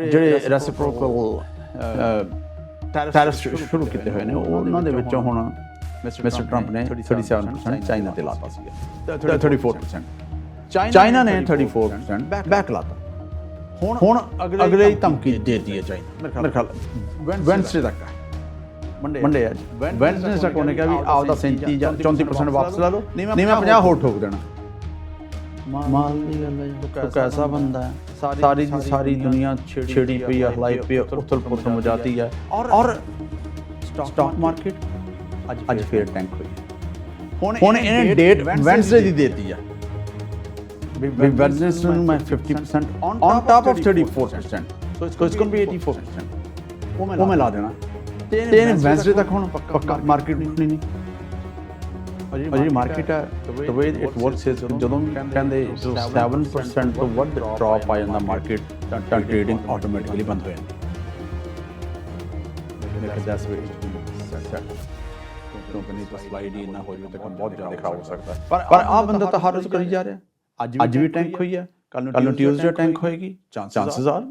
ਜਿਹੜੇ ਰੈਸਿਪਰੋਕਲ ਟੈਰਿਫ ਸ਼ੁਰੂ ਕੀਤੇ ਹੋਏ ਨੇ ਉਹਨਾਂ ਦੇ ਵਿੱਚੋਂ ਹੁਣ ਮਿਸਟਰ ਟਰੰਪ ਨੇ 37% ਚਾਈਨਾ ਤੇ ਲਾਤਾ ਸੀਗਾ। 34% ਚਾਈਨਾ ਨੇ 34% ਬੈਕ ਲਾਤਾ। ਹੁਣ ਹੁਣ ਅਗਲੇ ਹੀ ਧਮਕੀ ਦੇ ਦਿੱਤੀ ਹੈ ਚਾਈਨਾ। ਮੇਰੇ ਖਿਆਲ ਵੈਂਸਡੇ ਤੱਕ। ਹੈ। ਮੰਡੇ ਅੱਜ ਵੈਂਸਡੇ ਤੱਕ ਉਹਨੇ ਕਿਹਾ ਵੀ ਆਪਦਾ 37 ਜਾਂ 34% ਵਾਪਸ ਲਾ ਲਓ। ਨਹੀਂ ਮੈਂ 50 ਹੋਰ ਠੋਕ ਦੇਣਾ। ਮਾਲ ਦੀ ਗੱਲ ਹੈ ਜੀ। ਤੋ ਕੈਸਾ ਬੰਦਾ? ਹੈ ਸਾਰੀ ਦੀ ਸਾਰੀ ਦੁਨੀਆ ਛੇੜੀ ਪਈ ਹੈ ਹਲਾਈ ਪਈ ਹੈ ਉਥਲ ਪੁਥਲ ਮਜਾਤੀ ਹੈ ਔਰ ਸਟਾਕ ਮਾਰਕੀਟ ਅੱਜ ਅੱਜ ਫੇਰ ਟੈਂਕ ਹੋਈ। ਹੁਣ ਹੁਣ ਇਹਨੇ ਡੇਟ ਵੈਂਸਡੇ ਦੀ ਦੇਤੀ ਹੈ ਵੀ ਵੈਂਸਡੇ ਨੂੰ ਮੈਂ 50% on top of 34% so it's going be 84% ਉਹ ਮੈਂ ਲਾ ਦੇਣਾ। ਤੇ ਇਹਨੇ ਵੈਂਸਡੇ ਤੱਕ ਹੁਣ ਪੱਕਾ ਮਾਰਕੀਟ ਨਹੀਂ। ਜਿਹੜੀ ਮਾਰਕੀਟ ਹੈ the way it works is ਜਦੋਂ ਵੀ ਕਹਿੰਦੇ 7% ਤੋਂ ਵੱਧ ਡ੍ਰੌਪ ਆ ਜਾਂਦਾ ਮਾਰਕੀਟ ਤਾਂ ਟ੍ਰੇਡਿੰਗ ਆਟੋਮੈਟਿਕਲੀ ਬੰਦ ਹੋ ਜਾਂਦੀ ਮੇਰੇ ਦੱਸ ਵੇ ਕੰਪਨੀ ਦਾ ਸਲਾਈਡ ਹੀ ਨਾ ਹੋ ਜਾਵੇ ਤਾਂ ਬਹੁਤ ਜ਼ਿਆਦਾ ਖਰਾਬ ਹੋ ਸਕਦਾ। ਪਰ ਆ ਬੰਦਾ ਤਾਂ ਹਰ ਰੋਜ਼ ਕਰੀ ਜਾ ਰਿਹਾ। ਅੱਜ ਅੱਜ ਵੀ ਟੈਂਕ ਹੋਈ ਹੈ ਕੱਲ ਨੂੰ ਕੱਲ ਨੂੰ ਟਿਊਜ਼ਡੇ ਟੈਂਕ ਹੋਏਗੀ। Chances are